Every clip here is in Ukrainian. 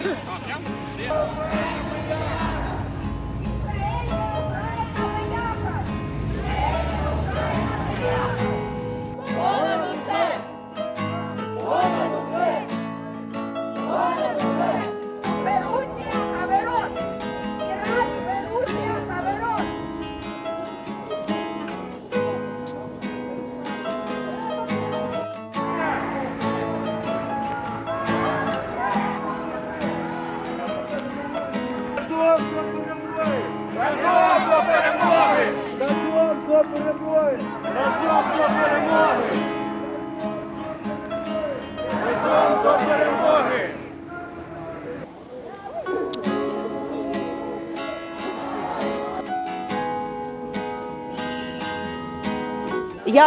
Yeah. Я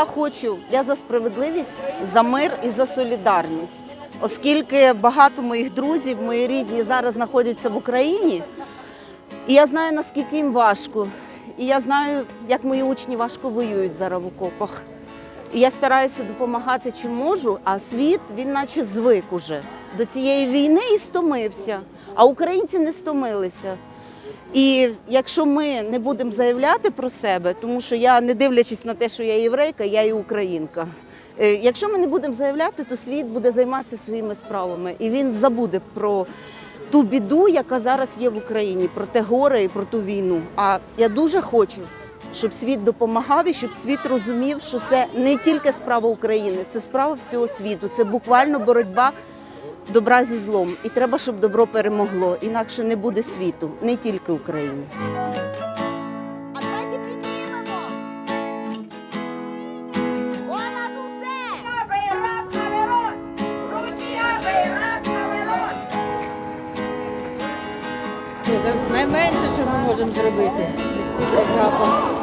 хочу, я за справедливість, за мир і за солідарність, оскільки багато моїх друзів, мої рідні зараз знаходяться в Україні, і я знаю, наскільки їм важко. І я знаю, як мої учні важко воюють зараз в окопах. І я стараюся допомагати чим можу, а світ він наче звик уже до цієї війни і стомився. А українці не стомилися. І якщо ми не будемо заявляти про себе, тому що я, не дивлячись на те, що я єврейка, я і українка. е, Якщо ми не будемо заявляти, то світ буде займатися своїми справами, і він забуде про ту біду, яка зараз є в Україні, про те горе і про ту війну. А я дуже хочу, щоб світ допомагав і щоб світ розумів, що це не тільки справа України, це справа всього світу. Це буквально боротьба добра зі злом. І треба, щоб добро перемогло. Інакше не буде світу, не тільки України. Найменше, що ми можемо зробити. Прапор. Героям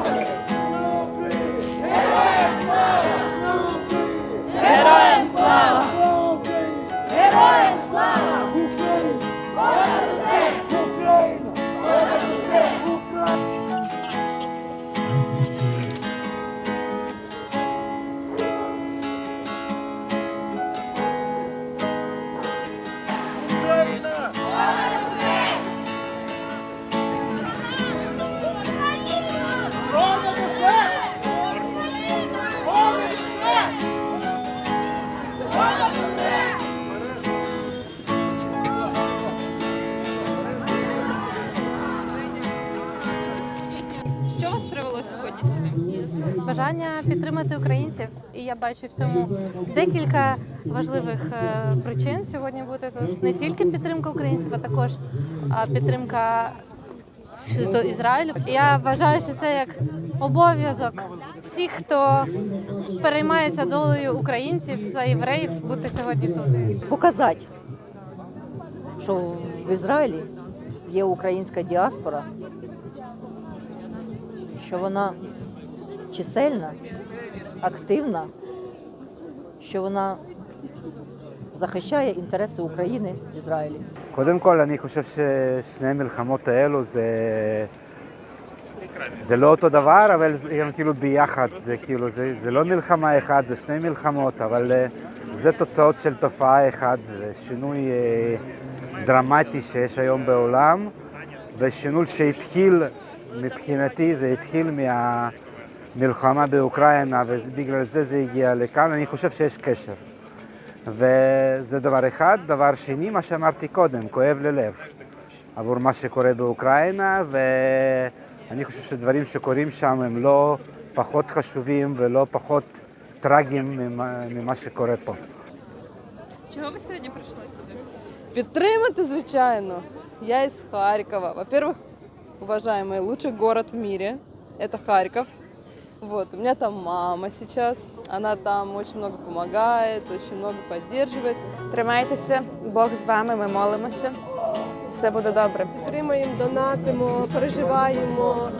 привело сьогодні сюди? бажання підтримати українців, і я бачу в цьому декілька важливих е, причин сьогодні бути тут. Не тільки підтримка українців, а також підтримка світу Ізраїлю. Я вважаю, що це як обов'язок всіх, хто переймається долею українців за євреїв, бути сьогодні тут. Показати, що в Ізраїлі є українська діаспора, що вона чисельна, активна, що вона захищає інтереси України в Ізраїлі. קודם כל, אני חושב ששני המלחמות האלו זה... זה לא אותו דבר, אבל זה הם כאילו ביחד, זה כאילו, זה, זה לא מלחמה אחת, זה שני מלחמות, אבל אה, זה תוצאות של תופעה אחת, זה שינוי אה, דרמטי שיש היום בעולם, ושינוי שהתחיל, מבחינתי, זה התחיל מהמלחמה באוקראינה, ובגלל זה זה הגיע לכאן, אני חושב שיש קשר. וזה דבר אחד. דבר שני, מה שאמרתי קודם, כואב ללב עבור מה שקורה באוקראינה, ואני חושב שדברים שקורים שם הם לא פחות חשובים ולא פחות טרגיים ממה, ממה שקורה פה. Чого ви сьогодні прийшли сюди? Підтримати, звичайно. Я из Харькова. Во-первых, уважаемый, лучший город в мире – это Харьков. Вот, у меня там мама сейчас, она там очень много помогает, очень много поддерживает. Тримайтеся, Бог з вами, ми молимося. Все буде добре. Підтримуємо, донатимо, переживаємо.